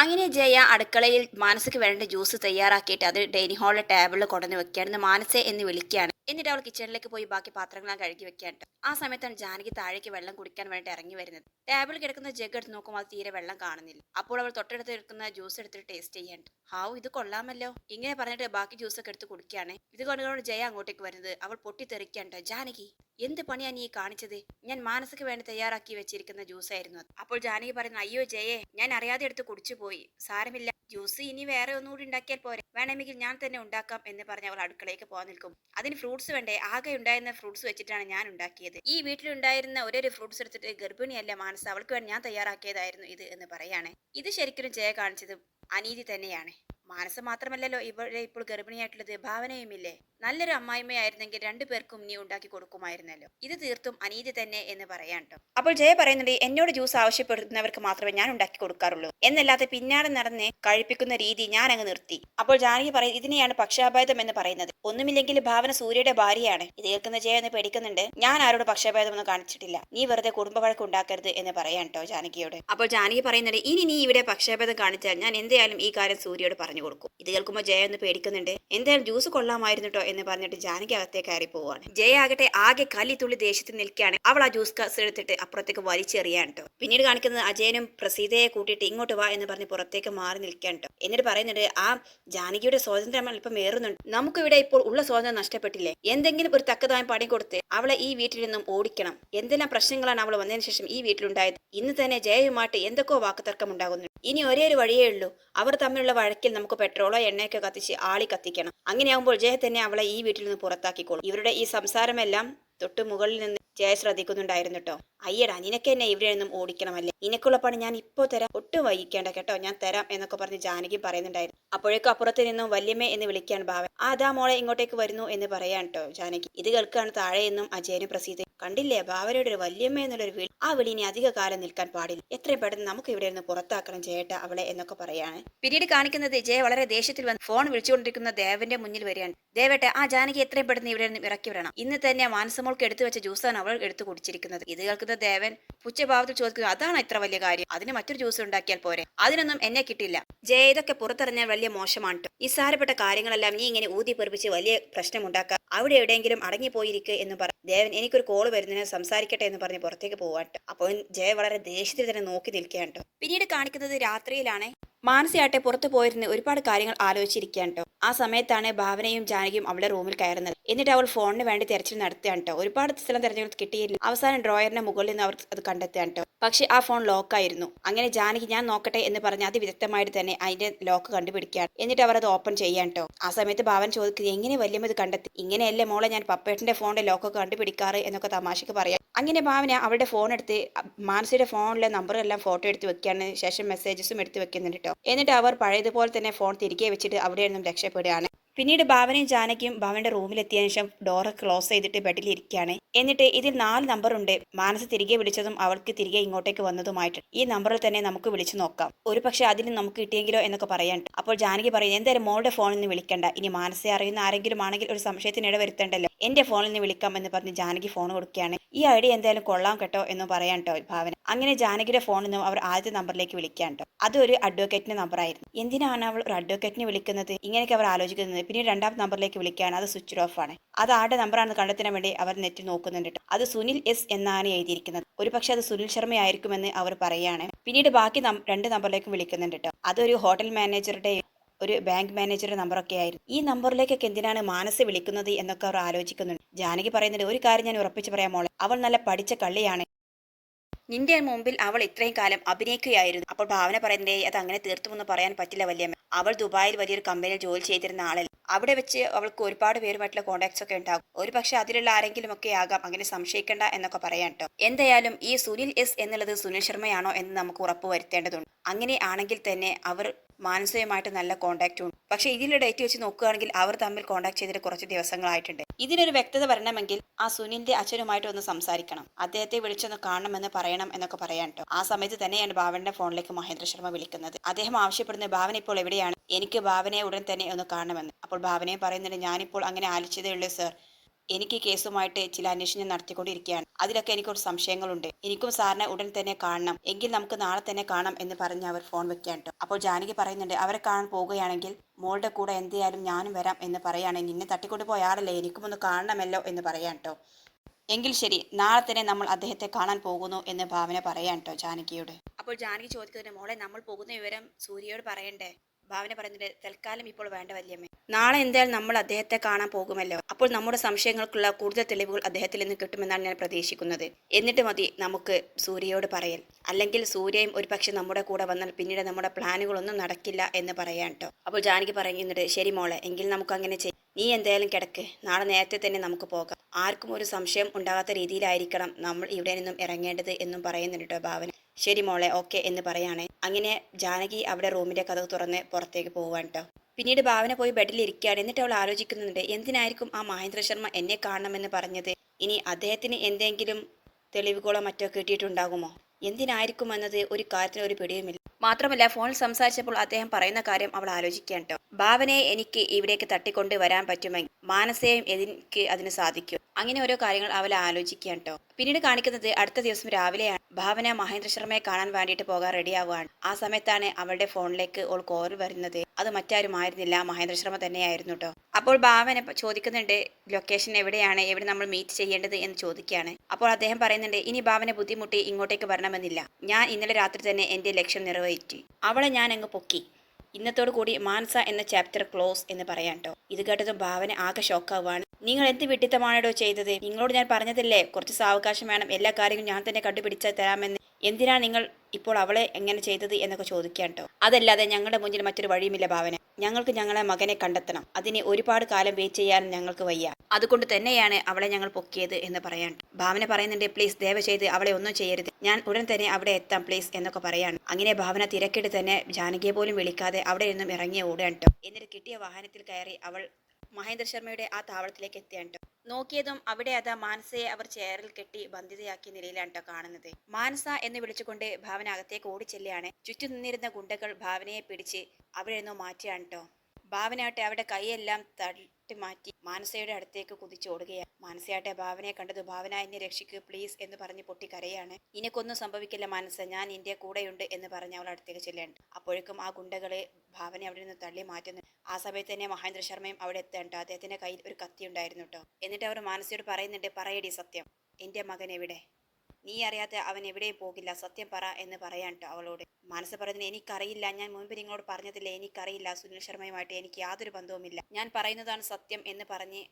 അങ്ങനെ ജയ അടുക്കളയിൽ മാനസയ്ക്ക് വേണ്ട ജ്യൂസ് തയ്യാറാക്കിയിട്ട് അത് ഡൈനിങ് ഹാളിലെ ടേബിളിൽ കൊണ്ടുവന്ന് വെക്കുകയാണ് മാനസെ എന്ന് വിളിക്കുകയാണ്. എന്നിട്ട് അവൾ കിച്ചണിലേക്ക് പോയി ബാക്കി പാത്രങ്ങളാണ് കഴുകി വെക്കാണ്ട് ആ സമയത്താണ് ജാനകി താഴേക്ക് വെള്ളം കുടിക്കാൻ വേണ്ടി ഇറങ്ങി വരുന്നത്. ടേബിളിൽ കിടക്കുന്ന ജഗ് എടുത്ത് നോക്കുമ്പോൾ തീരെ വെള്ളം കാണുന്നില്ല. അപ്പോൾ അവൾ തൊട്ടടുത്ത് എടുക്കുന്ന ജ്യൂസ് എടുത്തിട്ട് ടേസ്റ്റ് ചെയ്യാണ്ട് ഹാവ് ഇത് കൊള്ളാമല്ലോ. ഇങ്ങനെ പറഞ്ഞിട്ട് ബാക്കി ജ്യൂസ് ഒക്കെ എടുത്ത് കുടിക്കുകയാണ്. ഇത് കൊണ്ടുകൊണ്ട് ജയ അങ്ങോട്ടേക്ക് വരുന്നത്. അവൾ പൊട്ടിത്തെറിക്കാണ്ട് ജാനകി എന്ത് പണിയാണ് നീ കാണിച്ചത്? ഞാൻ മാനസിക വേണ്ടി തയ്യാറാക്കി വെച്ചിരിക്കുന്ന ജ്യൂസ് ആയിരുന്നു അപ്പോൾ ജാനകി പറയുന്നു അയ്യോ ജയേ ഞാൻ അറിയാതെ എടുത്ത് കുടിച്ചു പോയി സാരമില്ല. ജ്യൂസ് ഇനി വേറെ ഒന്നുകൂടി ഉണ്ടാക്കിയാൽ പോരെ. വേണമെങ്കിൽ ഞാൻ തന്നെ ഉണ്ടാക്കാം എന്ന് പറഞ്ഞ് അവൾ അടുക്കളയ്ക്ക് പോകാൻ നിൽക്കും. അതിന് ഫ്രൂട്ട്സ് വേണ്ടേ? ആകെ ഉണ്ടായിരുന്ന ഫ്രൂട്ട്സ് വെച്ചിട്ടാണ് ഞാൻ ഉണ്ടാക്കിയത്. ഈ വീട്ടിലുണ്ടായിരുന്ന ഒരേ ഫ്രൂട്ട്സ് എടുത്തിട്ട് ഗർഭിണിയല്ല മാനസ അവൾക്ക് വേണ്ടി ഞാൻ തയ്യാറാക്കിയതായിരുന്നു ഇത് എന്ന് പറയാണ്. ഇത് ശരിക്കും ജയ കാണിച്ചത് അനീതി തന്നെയാണ്. മാനസ മാത്രമല്ലല്ലോ ഇവിടെ ഇപ്പോൾ ഗർഭിണിയായിട്ടുള്ളത്. ഭാവനയുമില്ലേ? നല്ലൊരു അമ്മായിമ്മയായിരുന്നെങ്കിൽ രണ്ടു പേർക്കും നീ ഉണ്ടാക്കി കൊടുക്കുമായിരുന്നല്ലോ. ഇത് തീർത്തും അനീതി തന്നെ എന്ന് പറയാൻ ട്ടോ. അപ്പോൾ ജയ പറയുന്നുണ്ട് എന്നോട് ജ്യൂസ് ആവശ്യപ്പെടുന്നവർക്ക് മാത്രമേ ഞാൻ ഉണ്ടാക്കി കൊടുക്കാറുള്ളൂ. എന്നല്ലാതെ പിന്നാലെ നടന്ന് കഴിപ്പിക്കുന്ന രീതി ഞാൻ അങ്ങ് നിർത്തി. അപ്പോൾ ജാനകി പറയും ഇതിനെയാണ് പക്ഷാഭേദം എന്ന് പറയുന്നത്. ഒന്നുമില്ലെങ്കിൽ ഭാവന സൂര്യയുടെ ഭാര്യയാണ്. ഇത് കേൾക്കുന്ന ജയ എന്ന് പേടിക്കുന്നുണ്ട് ഞാൻ ആരോട് പക്ഷാഭേദം ഒന്നും കാണിച്ചിട്ടില്ല. നീ വെറുതെ കുടുംബ വഴക്ക് ഉണ്ടാക്കരുത് എന്ന് പറയാൻ കേട്ടോ ജാനകിയോട്. അപ്പോൾ ജാനകി പറയുന്നുണ്ട് ഇനി നീ ഇവിടെ പക്ഷാഭേദം കാണിച്ചാൽ ഞാൻ എന്തായാലും ഈ കാര്യം സൂര്യയോട് പറഞ്ഞു കൊടുക്കും. ഇത് കേൾക്കുമ്പോൾ ജയ ഒന്ന് പേടിക്കുന്നുണ്ട് എന്തായാലും ജ്യൂസ് കൊള്ളാമായിരുന്നു എന്ന് പറഞ്ഞിട്ട് ജാനകി അകത്തേക്ക് കയറി പോവാണ്. ജയ ആകട്ടെ ആകെ കല്ലി തുള്ളി ദേഷ്യത്തിൽ നിൽക്കുകയാണ്. അവൾ ആ ജ്യൂസ് കസ് എടുത്തിട്ട് അപ്പുറത്തേക്ക് വലിച്ചെറിയാൻ കേട്ടോ പിന്നീട് കാണിക്കുന്നത് അജയനും പ്രസീതയെ കൂട്ടിയിട്ട് ഇങ്ങോട്ട് വാ എന്ന് പറഞ്ഞ് പുറത്തേക്ക് മാറി നിൽക്കാൻ കേട്ടോ എന്നിട്ട് പറയുന്നുണ്ട് ആ ജാനകിയുടെ സ്വാതന്ത്ര്യം അല്പം ഏറുന്നുണ്ട് നമുക്കിവിടെ ഇപ്പോൾ ഉള്ള സ്വാതന്ത്ര്യം നഷ്ടപ്പെട്ടില്ലേ? എന്തെങ്കിലും ഒരു തക്കതായ പണി കൊടുത്ത് അവളെ ഈ വീട്ടിൽ നിന്നും ഓടിക്കണം. എന്തെല്ലാം പ്രശ്നങ്ങളാണ് അവൾ വന്നതിന് ശേഷം ഈ വീട്ടിലുണ്ടായത്? ഇന്ന് തന്നെ ജയയുമായിട്ട് എന്തൊക്കെയോ വാക്കുതർക്കം ഉണ്ടാകുന്നു. ഇനി ഒരേ ഒരു വഴിയേ ഉള്ളൂ. അവർ തമ്മിലുള്ള വഴക്കിൽ നമുക്ക് പെട്രോളോ എണ്ണയൊക്കെ കത്തിച്ച് ആളി കത്തിക്കണം. അങ്ങനെയാകുമ്പോൾ ജയ തന്നെ അവളെ ഈ വീട്ടിൽ നിന്ന് പുറത്താക്കിക്കോളും. ഇവരുടെ ഈ സംസാരമെല്ലാം തൊട്ട് മുകളിൽ നിന്ന് ജയ ശ്രദ്ധിക്കുന്നുണ്ടായിരുന്നു കേട്ടോ അയ്യടാ നിനക്ക് എന്നെ ഇവിടെ നിന്നും ഓടിക്കണമല്ലേ? നിനക്കുള്ള പണി ഞാൻ ഇപ്പോ തരാം. ഒട്ടും വൈകിക്കേണ്ട കേട്ടോ ഞാൻ തരാം എന്നൊക്കെ പറഞ്ഞ് ജാനകി പറയുന്നുണ്ടായിരുന്നു. അപ്പോഴേക്കും അപ്പുറത്ത് നിന്നും വല്യമ്മേ എന്ന് വിളിക്കാൻ ഭാവൻ അതാ മോളെ ഇങ്ങോട്ടേക്ക് വരുന്നു എന്ന് പറയാൻ കേട്ടോ ജാനകി. ഇത് കേൾക്കാണ് താഴെ നിന്നും അജയനും പ്രസീതി കണ്ടില്ലേ ഭാവനയുടെ ഒരു വല്യമ്മ എന്നുള്ളൊരു വിളി ആ വിളി ഇനി അധിക കാലം നിൽക്കാൻ പാടില്ല. എത്രയും പെട്ടെന്ന് നമുക്ക് ഇവിടെ നിന്ന് പുറത്താക്കണം ജയേട്ട അവളെ എന്നൊക്കെ പറയാണ്. പിന്നീട് കാണിക്കുന്നത് ജയ വളരെ ദേഷ്യത്തിൽ വന്ന് ഫോൺ വിളിച്ചുകൊണ്ടിരിക്കുന്ന ദേവന്റെ മുന്നിൽ വരികയാണ്. ദേവട്ടെ ആ ജാനകി എത്രയും പെട്ടെന്ന് ഇവിടെ നിന്ന് ഇറക്കി വിടണം. ഇന്ന് തന്നെ മാനസമോൾക്ക് എടുത്തു വെച്ച ജ്യൂസാണ് അവൾ എടുത്തു കുടിച്ചിരിക്കുന്നത്. ഇത് കേൾക്കുന്ന ദേവൻ പുച്ഛഭാവത്തിൽ ചോദിക്കുക അതാണ് ഇത്ര വലിയ കാര്യം? അതിന് മറ്റൊരു ജ്യൂസ് ഉണ്ടാക്കിയാൽ പോരെ? അതിനൊന്നും എന്നെ കിട്ടില്ല. ജയ ഇതൊക്കെ വലിയ മോശമാണ് നിസ്സാരപ്പെട്ട കാര്യങ്ങളെല്ലാം നീ ഇങ്ങനെ ഊതി പെറുപ്പിച്ച് വലിയ പ്രശ്നമുണ്ടാക്കുക അവിടെ എവിടെയെങ്കിലും അടങ്ങിപ്പോയിരിക്കുക എന്ന് പറഞ്ഞു ദേവൻ എനിക്കൊരു കോൾ വരുന്നതിന് സംസാരിക്കട്ടെ എന്ന് പറഞ്ഞ് പുറത്തേക്ക് പോവാട്ടോ. അപ്പോൾ ജയ വളരെ ദേഷ്യത്തിൽ തന്നെ നോക്കി നിൽക്കുകയാണ്. പിന്നീട് കാണിക്കുന്നത് രാത്രിയിലാണ്. മാനസിയാട്ടെ പുറത്തു പോയിരുന്ന് ഒരുപാട് കാര്യങ്ങൾ ആലോചിച്ചിരിക്കുകയാണ് കേട്ടോ ആ സമയത്താണ് ഭാവനയും ജാനകിയും അവളുടെ റൂമിൽ കയറുന്നത്. എന്നിട്ട് അവൾ ഫോണിന് വേണ്ടി തെരച്ചിൽ നടത്തുകയാണ് കേട്ടോ ഒരുപാട് സ്ഥലം തെരഞ്ഞെടുത്ത് കിട്ടിയില്ല. അവസാനം ഡ്രോയറിന്റെ മുകളിൽ നിന്ന് അവർ അത് കണ്ടെത്തുകയാണ് കേട്ടോ പക്ഷെ ആ ഫോൺ ലോക്കായിരുന്നു അങ്ങനെ ജാനകി ഞാൻ നോക്കട്ടെ എന്ന് പറഞ്ഞ് അതിവിദഗ്ധമായിട്ട് തന്നെ അതിന്റെ ലോക്ക് കണ്ടുപിടിക്കുകയാണ്. എന്നിട്ട് അവർ അത് ഓപ്പൺ ചെയ്യാൻ കേട്ടോ ആ സമയത്ത് ഭാവൻ ചോദിക്കുന്നത് എങ്ങനെ വല്യമ്മ ഇത് കണ്ടെത്തി? ഇങ്ങനെയല്ലേ മോളെ ഞാൻ പപ്പേട്ടന്റെ ഫോണിന്റെ ലോക്കൊക്കെ കണ്ടുപിടിക്കാറ്? എന്നൊക്കെ തമാശക്ക് പറയാം അങ്ങനെ ഭാവന അവരുടെ ഫോൺ എടുത്ത് മാനസിയുടെ ഫോണിലെ നമ്പറെല്ലാം ഫോട്ടോ എടുത്ത് വെക്കുകയാണ് ശേഷം മെസ്സേജസും എടുത്ത് വെക്കുന്നുണ്ട് കേട്ടോ എന്നിട്ട് അവർ പഴയതുപോലെ തന്നെ ഫോൺ തിരികെ വെച്ചിട്ട് അവിടെ നിന്നും രക്ഷപ്പെടുകയാണ്. പിന്നീട് ഭാവനയും ജാനകിയും ഭാവനയുടെ റൂമിലെത്തിയതിനു ശേഷം ഡോർ ക്ലോസ് ചെയ്തിട്ട് ബെഡിൽ ഇരിക്കുകയാണ്. എന്നിട്ട് ഇതിൽ നാല് നമ്പറുണ്ട് മാനസ് തിരികെ വിളിച്ചതും അവൾക്ക് തിരികെ ഇങ്ങോട്ടേക്ക് വന്നതുമായിട്ട് ഈ നമ്പറിൽ തന്നെ നമുക്ക് വിളിച്ചു നോക്കാം. ഒരു പക്ഷേ അതിന് നമുക്ക് കിട്ടിയെങ്കിലോ എന്നൊക്കെ പറയാൻ അപ്പോൾ ജാനകി പറയും എന്തായാലും മോളുടെ ഫോണിൽ നിന്ന് വിളിക്കണ്ട. ഇനി മാനസെ അറിയുന്ന ആരെങ്കിലും ആണെങ്കിൽ ഒരു സംശയത്തിന് ഇടവരുത്തേണ്ടല്ലോ എന്റെ ഫോണിൽ നിന്ന് വിളിക്കാം എന്ന് പറഞ്ഞ് ജാനകി ഫോൺ കൊടുക്കുകയാണ്. ഈ ഐഡിയ എന്തായാലും കൊള്ളാം കേട്ടോ എന്ന് പറയാൻ കേട്ടോ ഭാവന. അങ്ങനെ ജാനകിയുടെ ഫോണിൽ നിന്നും അവർ ആദ്യത്തെ നമ്പറിലേക്ക് വിളിക്കാൻ കേട്ടോ അതൊരു അഡ്വക്കേറ്റിന്റെ നമ്പറായിരുന്നു എന്തിനാണ് അവൾ ഒരു അഡ്വക്കേറ്റിനെ വിളിക്കുന്നത്? ഇങ്ങനെയൊക്കെ അവർ ആലോചിക്കുന്നത്. പിന്നെ രണ്ടാമത്തെ നമ്പറിലേക്ക് വിളിക്കുകയാണ്. അത് സ്വിച്ച് ഓഫ് ആണ്. അത് ആരുടെ നമ്പറാണെന്ന് കണ്ടെത്താൻ വേണ്ടി അവർ നെറ്റ് നോക്കുന്നുണ്ട് അത് സുനിൽ എസ് എന്നാണ് എഴുതിയിരിക്കുന്നത്. ഒരു പക്ഷേ അത് സുനിൽ ശർമ്മ ആയിരിക്കുമെന്ന് അവർ പറയുകയാണ്. പിന്നീട് ബാക്കി രണ്ട് നമ്പറിലേക്കും വിളിക്കുന്നുണ്ട് കേട്ടോ അതൊരു ഹോട്ടൽ മാനേജറുടെ ഒരു ബാങ്ക് മാനേജറുടെ നമ്പറൊക്കെ ആയിരുന്നു. ഈ നമ്പറിലേക്കൊക്കെ എന്തിനാണ് മാനസ് വിളിക്കുന്നത് എന്നൊക്കെ അവർ ആലോചിക്കുന്നുണ്ട്. ജാനകി പറയുന്നുണ്ട് ഒരു കാര്യം ഞാൻ ഉറപ്പിച്ച് പറയാമോളെ അവൾ നല്ല പഠിച്ച കള്ളിയാണ്. നിന്റെ മുമ്പിൽ അവൾ ഇത്രയും കാലം അഭിനയിക്കുകയായിരുന്നു. അപ്പോൾ ഭാവന പറയുന്നേ അത് അങ്ങനെ തീർത്തുമെന്ന് പറയാൻ പറ്റില്ല വലിയ അവൾ ദുബായിൽ വലിയൊരു കമ്പനിയിൽ ജോലി ചെയ്തിരുന്ന ആളല്ല. അവിടെ വെച്ച് അവൾക്ക് ഒരുപാട് പേരുമായിട്ടുള്ള കോണ്ടാക്ട്സ് ഒക്കെ ഉണ്ടാകും. ഒരു പക്ഷെ അതിലുള്ള ആരെങ്കിലും ഒക്കെ ആകാം. അങ്ങനെ സംശയിക്കണ്ട എന്നൊക്കെ പറയാൻ കേട്ടോ എന്തായാലും ഈ സുനിൽ എസ് എന്നുള്ളത് സുനിൽ ശർമ്മയാണോ എന്ന് നമുക്ക് ഉറപ്പ് വരുത്തേണ്ടതുണ്ട്. അങ്ങനെ ആണെങ്കിൽ തന്നെ അവർ മാനസികമായിട്ട് നല്ല കോണ്ടാക്റ്റും ഉണ്ട്. പക്ഷേ ഇതിലെ ഡേറ്റ് വെച്ച് നോക്കുകയാണെങ്കിൽ അവർ തമ്മിൽ കോണ്ടാക്ട് ചെയ്തിട്ട് കുറച്ച് ദിവസങ്ങളായിട്ടുണ്ട്. ഇതിനൊരു വ്യക്തത വരണമെങ്കിൽ ആ സുനിലിന്റെ അച്ഛനുമായിട്ട് ഒന്ന് സംസാരിക്കണം. അദ്ദേഹത്തെ വിളിച്ചൊന്ന് കാണണമെന്ന് പറയണം എന്നൊക്കെ പറയാൻ കേട്ടോ ആ സമയത്ത് തന്നെയാണ് ഭാവന്റെ ഫോണിലേക്ക് മഹേന്ദ്ര ശർമ്മ വിളിക്കുന്നത്. അദ്ദേഹം ആവശ്യപ്പെടുന്ന ഭാവന ഇപ്പോൾ എവിടെയാണ്? എനിക്ക് ഭാവനയെ ഉടൻ തന്നെ ഒന്ന് കാണണമെന്ന്. അപ്പോൾ ഭാവനയെ പറയുന്നുണ്ട് ഞാനിപ്പോൾ അങ്ങനെ ആലോചിച്ചതേ ഉള്ളൂ സർ. എനിക്ക് കേസുമായിട്ട് ചില അന്വേഷണം നടത്തിക്കൊണ്ടിരിക്കുകയാണ്. അതിലൊക്കെ എനിക്കൊരു സംശയങ്ങളുണ്ട്. എനിക്കും സാറിനെ ഉടൻ തന്നെ കാണണം. എങ്കിൽ നമുക്ക് നാളെ തന്നെ കാണാം എന്ന് പറഞ്ഞ് അവർ ഫോൺ വെക്കാൻ കേട്ടോ. അപ്പോൾ ജാനകി പറയുന്നുണ്ട് അവരെ കാണാൻ പോവുകയാണെങ്കിൽ മോളുടെ കൂടെ എന്തായാലും ഞാനും വരാം എന്ന് പറയുകയാണെങ്കിൽ നിന്നെ തട്ടിക്കൊണ്ട് പോയ ആളല്ലേ എനിക്കും ഒന്ന് കാണണമല്ലോ എന്ന് പറയാം കേട്ടോ. എങ്കിൽ ശരി നാളെ തന്നെ നമ്മൾ അദ്ദേഹത്തെ കാണാൻ പോകുന്നു എന്ന് ഭാവന പറയാം കേട്ടോ ജാനകിയോട്. അപ്പോൾ ജാനകി ചോദിക്കുന്നതിന് മോളെ നമ്മൾ പോകുന്ന വിവരം സൂര്യയോട് പറയണ്ടേ? ഭാവന പറയുന്നത് തൽക്കാലം ഇപ്പോൾ വേണ്ട വല്യമ്മേ. നാളെ എന്തായാലും നമ്മൾ അദ്ദേഹത്തെ കാണാൻ പോകുമല്ലോ. അപ്പോൾ നമ്മുടെ സംശയങ്ങൾക്കുള്ള കൂടുതൽ തെളിവുകൾ അദ്ദേഹത്തിൽ നിന്ന് കിട്ടുമെന്നാണ് ഞാൻ പ്രതീക്ഷിക്കുന്നത്. എന്നിട്ട് മതി നമുക്ക് സൂര്യയോട് പറയൽ അല്ലെങ്കിൽ സൂര്യയും ഒരുപക്ഷെ നമ്മുടെ കൂടെ വന്നാൽ പിന്നീട് നമ്മുടെ പ്ലാനുകളൊന്നും നടക്കില്ല എന്ന് പറയാൻ കേട്ടോ അപ്പോൾ ജാനകി പറയുന്നുണ്ട് ശരി മോളെ എങ്കിൽ നമുക്ക് അങ്ങനെ ചെയ്യാം. നീ എന്തായാലും കിടക്ക്. നാളെ നേരത്തെ തന്നെ നമുക്ക് പോകാം. ആർക്കും ഒരു സംശയം ഉണ്ടാകാത്ത രീതിയിലായിരിക്കണം നമ്മൾ ഇവിടെ നിന്നും ഇറങ്ങേണ്ടത് എന്നും പറയുന്നുണ്ട് കേട്ടോ ഭാവന. ശരി മോളെ ഓക്കെ എന്ന് പറയാണ്. അങ്ങനെ ജാനകി അവിടെ റൂമിന്റെ കഥ തുറന്ന് പുറത്തേക്ക് പോവാൻ കേട്ടോ പിന്നീട് ഭാവന പോയി ബെഡിൽ ഇരിക്കുകയാണ്. എന്നിട്ട് അവൾ ആലോചിക്കുന്നുണ്ട് എന്തിനായിരിക്കും ആ മഹേന്ദ്ര ശർമ്മ എന്നെ കാണണമെന്ന് പറഞ്ഞത്? ഇനി അദ്ദേഹത്തിന് എന്തെങ്കിലും തെളിവുകളോ മറ്റോ കിട്ടിയിട്ടുണ്ടാകുമോ? എന്തിനായിരിക്കും എന്നത് ഒരു കാര്യത്തിന് ഒരു പിടിയുമില്ല. മാത്രമല്ല ഫോണിൽ സംസാരിച്ചപ്പോൾ അദ്ദേഹം പറയുന്ന കാര്യം അവൾ ആലോചിക്കാൻ ഭാവനയെ എനിക്ക് ഇവിടേക്ക് തട്ടിക്കൊണ്ട് വരാൻ പറ്റുമെങ്കിൽ മാനസയും എനിക്ക് അതിന് സാധിക്കും. അങ്ങനെ ഓരോ കാര്യങ്ങൾ അവൾ ആലോചിക്കാൻ പിന്നീട് കാണിക്കുന്നത് അടുത്ത ദിവസം രാവിലെയാണ്. ഭാവന മഹേന്ദ്ര ശർമ്മയെ കാണാൻ വേണ്ടിയിട്ട് പോകാൻ റെഡിയാവുകയാണ്. ആ സമയത്താണ് അവളുടെ ഫോണിലേക്ക് ഓൾ കോൾ വരുന്നത്. അത് മറ്റാരും ആയിരുന്നില്ല. മഹേന്ദ്ര ശർമ്മ തന്നെയായിരുന്നു കേട്ടോ. അപ്പോൾ ഭാവന ചോദിക്കുന്നുണ്ട് ലൊക്കേഷൻ എവിടെയാണ്? എവിടെ നമ്മൾ മീറ്റ് ചെയ്യേണ്ടത്? എന്ന് ചോദിക്കുകയാണ്. അപ്പോൾ അദ്ദേഹം പറയുന്നുണ്ട് ഇനി ഭാവന ബുദ്ധിമുട്ടി ഇങ്ങോട്ടേക്ക് വരണമെന്നില്ല. ഞാൻ ഇന്നലെ രാത്രി തന്നെ എന്റെ ലക്ഷ്യം നിറവേറ്റി അവളെ ഞാൻ അങ്ങ് പൊക്കി. ഇന്നത്തോടു കൂടി മാൻസ എന്ന ചാപ്റ്റർ ക്ലോസ് എന്ന് പറയാം കേട്ടോ ഇത് കേട്ടതും ഭാവന ആകെ ഷോക്കാവാണ് നിങ്ങൾ എന്ത് വിട്ടിത്തമാണോ ചെയ്തത്? നിങ്ങളോട് ഞാൻ പറഞ്ഞതല്ലേ? കുറച്ച് സാവകാശം വേണം. എല്ലാ കാര്യങ്ങളും ഞാൻ തന്നെ കണ്ടുപിടിച്ചാൽ തരാമെന്ന്. എന്തിനാണ് നിങ്ങൾ ഇപ്പോൾ അവളെ എങ്ങനെ ചെയ്തത് എന്നൊക്കെ ചോദിക്കാൻ കേട്ടോ അതല്ലാതെ ഞങ്ങളുടെ മുന്നിൽ മറ്റൊരു വഴിയുമില്ല ഭാവന. ഞങ്ങൾക്ക് ഞങ്ങളെ മകനെ കണ്ടെത്തണം. അതിനെ ഒരുപാട് കാലം വെയിറ്റ് ചെയ്യാൻ ഞങ്ങൾക്ക് വയ്യ. അതുകൊണ്ട് തന്നെയാണ് അവളെ ഞങ്ങൾ പൊക്കിയത് എന്ന് പറയാൻ ഭാവന പറയുന്നുണ്ട് പ്ലീസ് ദയവ് ചെയ്ത് അവളെ ഒന്നും ചെയ്യരുത്. ഞാൻ ഉടൻ തന്നെ അവിടെ എത്താം പ്ലീസ് എന്നൊക്കെ പറയാണ് അങ്ങനെ ഭാവന തിരക്കിട്ട് തന്നെ ജാനകിയെ പോലും വിളിക്കാതെ അവിടെ നിന്നും ഇറങ്ങി ഓടുകയാണ് എന്നിട്ട് കിട്ടിയ വാഹനത്തിൽ കയറി അവൾ മഹേന്ദ്ര ശർമ്മയുടെ ആ താവളത്തിലേക്ക് എത്തിയാണ്. നോക്കിയതും അവിടെ അതാ മാനസയെ അവർ ചെയറിൽ കെട്ടി ബന്ധിതയാക്കിയ നിലയിലാണ് കേട്ടോ കാണുന്നത്. മാനസ എന്ന് വിളിച്ചുകൊണ്ട് ഭാവന അകത്തേക്ക് ഓടിച്ചെല്ലാണ് ചുറ്റു നിന്നിരുന്ന ഗുണ്ടകൾ ഭാവനയെ പിടിച്ച് അവിടെ നിന്നോ മാറ്റിയാണ് കേട്ടോ ഭാവനയാട്ടെ അവിടെ കൈയെല്ലാം തട്ടി മാറ്റി മാനസയുടെ അടുത്തേക്ക് കുതിച്ചോടുകയാണ് മാനസയാട്ടെ ഭാവനയെ കണ്ടത് ഭാവന എന്നെ രക്ഷിക്കൂ പ്ലീസ് എന്ന് പറഞ്ഞ് പൊട്ടി കരയാണ് നിനക്കൊന്നും സംഭവിക്കില്ല മാനസ ഞാൻ ഇന്ത്യ കൂടെയുണ്ട് എന്ന് പറഞ്ഞ് അവൾ അടുത്തേക്ക് അപ്പോഴേക്കും ആ ഗുണ്ടകളെ ഭാവന അവിടെ നിന്ന് തള്ളി മാറ്റുന്നു. ആ സമയത്ത് തന്നെ മഹേന്ദ്ര ശർമ്മയും അവിടെ എത്തേണ്ട. അദ്ദേഹത്തിന്റെ കയ്യിൽ ഒരു കത്തി ഉണ്ടായിരുന്നു കേട്ടോ എന്നിട്ട് അവർ മാനസിയോട് പറയുന്നുണ്ട് പറയടി സത്യം. എന്റെ മകൻ എവിടെ? നീ അറിയാത്ത അവൻ എവിടെയും പോകില്ല. സത്യം പറ എന്ന് പറയാൻ അവളോട്. മനസ്സ് പറയുന്നത് എനിക്കറിയില്ല. ഞാൻ മുൻപ് നിങ്ങളോട് പറഞ്ഞതില്ല? എനിക്കറിയില്ല. സുനിൽ ശർമ്മയുമായിട്ട് എനിക്ക് യാതൊരു ബന്ധവുമില്ല. ഞാൻ പറയുന്നതാണ് സത്യം എന്ന് പറഞ്ഞ്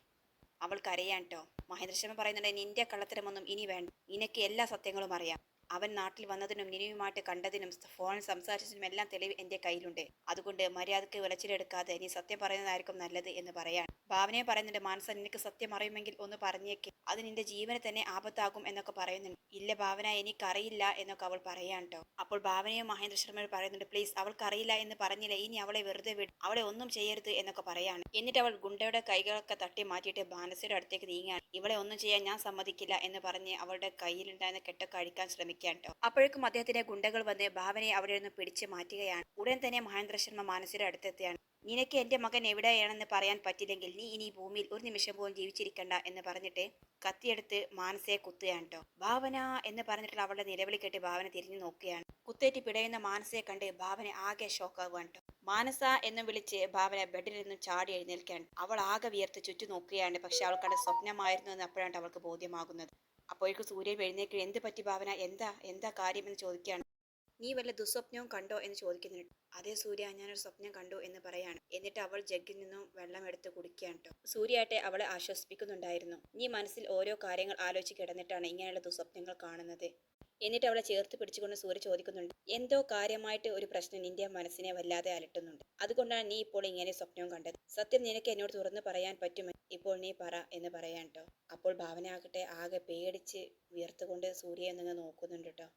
അവൾ കേട്ടോ ട്ടോ. മഹേന്ദ്ര ശർമ്മ പറയുന്നുണ്ട് നിന്റെ കള്ളത്തരമൊന്നും ഇനി വേണ്ട. നിനക്ക് എല്ലാ സത്യങ്ങളും അറിയാം. അവൻ നാട്ടിൽ വന്നതിനും നിനയുമായിട്ട് കണ്ടതിനും ഫോണിൽ സംസാരിച്ചതിനും എല്ലാം തെളിവ് എന്റെ കയ്യിലുണ്ട്. അതുകൊണ്ട് മര്യാദയ്ക്ക് വിളച്ചിലെടുക്കാതെ നീ സത്യം പറയുന്നതായിരിക്കും നല്ലത് എന്ന് പറയാൻ ഭാവനയെ പറയുന്നുണ്ട് മാനസ നിനക്ക് സത്യം അറിയുമെങ്കിൽ ഒന്ന് പറഞ്ഞേക്ക്. അത് നിന്റെ ജീവനെ തന്നെ ആപത്താകും എന്നൊക്കെ പറയുന്നുണ്ട്. ഇല്ല ഭാവന എനിക്കറിയില്ല എന്നൊക്കെ അവൾ പറയാൻ അപ്പോൾ ഭാവനയും മഹേന്ദ്ര ശർമ്മയോട് പറയുന്നുണ്ട് പ്ലീസ് അവൾക്കറിയില്ല എന്ന് പറഞ്ഞില്ല? ഇനി അവളെ വെറുതെ വിട്. അവളെ ഒന്നും ചെയ്യരുത് എന്നൊക്കെ പറയാണ്. എന്നിട്ട് അവൾ ഗുണ്ടയുടെ കൈകളൊക്കെ തട്ടി മാറ്റിയിട്ട് മാനസയുടെ അടുത്തേക്ക് നീങ്ങാൻ ഇവളെ ഒന്നും ചെയ്യാൻ ഞാൻ സമ്മതിക്കില്ല എന്ന് പറഞ്ഞ് അവളുടെ കയ്യിലുണ്ടായിരുന്ന കെട്ടൊക്കെ അഴിക്കാൻ ശ്രമിക്കാൻ ട്ടോ അപ്പോഴേക്കും അദ്ദേഹത്തിന്റെ ഗുണ്ടകൾ വന്ന് ഭാവനയെ അവിടെ നിന്ന് പിടിച്ചു മാറ്റുകയാണ്. ഉടൻ തന്നെ മഹേന്ദ്ര ശർമ്മ മാനസിയുടെ അടുത്തെത്തിയാണ് നിനക്ക് എന്റെ മകൻ എവിടെയാണെന്ന് പറയാൻ പറ്റില്ലെങ്കിൽ നീ ഇനി ഭൂമിയിൽ ഒരു നിമിഷം പോലും ജീവിച്ചിരിക്കണ്ട എന്ന് പറഞ്ഞിട്ട് കത്തിയെടുത്ത് മാനസയെ കുത്തുകയാണ് കേട്ടോ ഭാവന എന്ന് പറഞ്ഞിട്ടുള്ള അവളുടെ നിലവിളി കേട്ട് ഭാവന തിരിഞ്ഞു നോക്കുകയാണ്. കുത്തേറ്റ് പിടയുന്ന മാനസയെ കണ്ട് ഭാവന ആകെ ഷോക്കാവുകയാണ് കേട്ടോ മാനസ എന്ന് വിളിച്ച് ഭാവന ബെഡിൽ നിന്നും ചാടി എഴുന്നേൽക്കുകയാണ്. അവൾ ആകെ വിയർത്ത് ചുറ്റു നോക്കുകയാണ്. പക്ഷെ അവൾ കണ്ട സ്വപ്നമായിരുന്നു എന്ന് അപ്പോഴാണ് അവൾക്ക് ബോധ്യമാകുന്നത്. അപ്പോഴേക്കും സൂര്യൻ എഴുന്നേക്ക് എന്ത് പറ്റി ഭാവന? എന്താ? എന്താ കാര്യം എന്ന് ചോദിക്കുകയാണ്. നീ വല്ല ദുസ്വപ്നവും കണ്ടോ? എന്ന് ചോദിക്കുന്നുണ്ട്. അതേ സൂര്യ ഞാനൊരു സ്വപ്നം കണ്ടു എന്ന് പറയാണ്. എന്നിട്ട് അവൾ ജഗ്ഗിൽ നിന്നും വെള്ളം എടുത്ത് കുടിക്കുകയാണ് കേട്ടോ. സൂര്യയാട്ടെ അവളെ ആശ്വസിപ്പിക്കുന്നുണ്ടായിരുന്നു. നീ മനസ്സിൽ ഓരോ കാര്യങ്ങൾ ആലോചിച്ച് കിടന്നിട്ടാണ് ഇങ്ങനെയുള്ള ദുസ്വപ്നങ്ങൾ കാണുന്നത്? എന്നിട്ട് അവളെ ചേർത്ത് പിടിച്ചുകൊണ്ട് സൂര്യ ചോദിക്കുന്നുണ്ട്. എന്തോ കാര്യമായിട്ട് ഒരു പ്രശ്നം നിന്റെ മനസ്സിനെ വല്ലാതെ അലട്ടുന്നുണ്ട്. അതുകൊണ്ടാണ് നീ ഇപ്പോൾ ഇങ്ങനെ സ്വപ്നവും കണ്ടത്. സത്യം നിനക്ക് എന്നോട് തുറന്നു പറയാൻ പറ്റുമോ? ഇപ്പോൾ നീ പറ എന്ന് പറയാൻ കേട്ടോ. അപ്പോൾ ഭാവന ആകട്ടെ ആകെ പേടിച്ച് വിയർത്തുകൊണ്ട് സൂര്യയെ നിന്ന് നോക്കുന്നുണ്ട് കേട്ടോ.